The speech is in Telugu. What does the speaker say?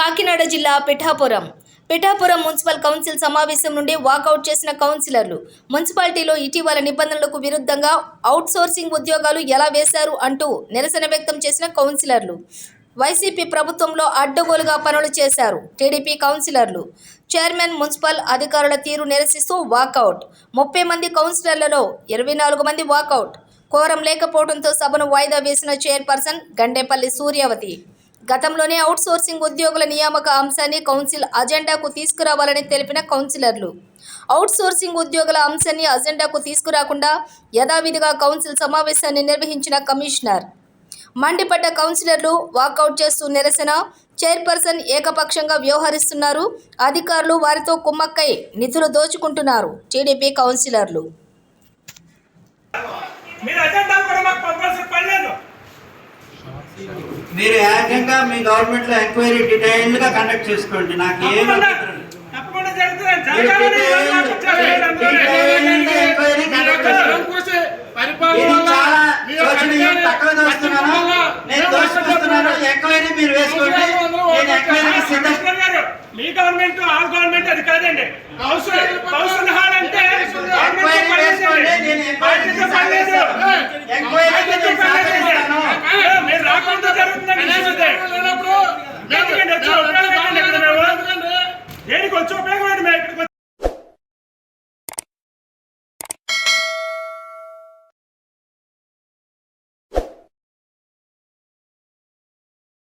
కాకినాడ జిల్లా పిఠాపురం. పిఠాపురం మున్సిపల్ కౌన్సిల్ సమావేశం నుండి వాకౌట్ చేసిన కౌన్సిలర్లు మున్సిపాలిటీలో ఇటీవల నిబంధనలకు విరుద్ధంగా అవుట్సోర్సింగ్ ఉద్యోగాలు ఎలా వేశారు అంటూ నిరసన వ్యక్తం చేసిన కౌన్సిలర్లు. వైసీపీ ప్రభుత్వంలో అడ్డగోలుగా పనులు చేశారు టీడీపీ కౌన్సిలర్లు. చైర్మన్ మున్సిపల్ అధికారుల తీరు నిరసిస్తూ వాకౌట్. ముప్పై మంది కౌన్సిలర్లలో ఇరవై నాలుగు మంది వాకౌట్. కోరం లేకపోవడంతో సభను వాయిదా వేసిన చైర్పర్సన్ గండేపల్లి సూర్యవతి. గతంలోనే అవుట్ సోర్సింగ్ ఉద్యోగుల నియామక అంశాన్ని కౌన్సిల్ అజెండాకు తీసుకురావాలని తెలిపిన కౌన్సిలర్లు. అవుట్ సోర్సింగ్ ఉద్యోగుల అంశాన్ని అజెండాకు తీసుకురాకుండా యథావిధిగా కౌన్సిల్ సమావేశాన్ని నిర్వహించిన కమిషనర్. మండిపడ్డ కౌన్సిలర్లు వాకౌట్ చేస్తూ నిరసన చైర్పర్సన్ ఏకపక్షంగా వ్యవహరిస్తున్నారు అధికారులు వారితో కుమ్మక్కై నిధులు దోచుకుంటున్నారు టీడీపీ కౌన్సిలర్లు. మీరు ఏకంగా మీ గవర్నమెంట్లో ఎంక్వైరీ డీటెయిల్గా కండక్ట్ చేసుకోండి. నాకు ఏం ఎంక్వైరీ మీరు వేసుకోండి. మీ గవర్నమెంట్ ఆ గవర్నమెంట్ అది కాదండి. కౌన్సిల్ దేనికి వచ్చి ఉపయోగపడి మేము ఇక్కడికి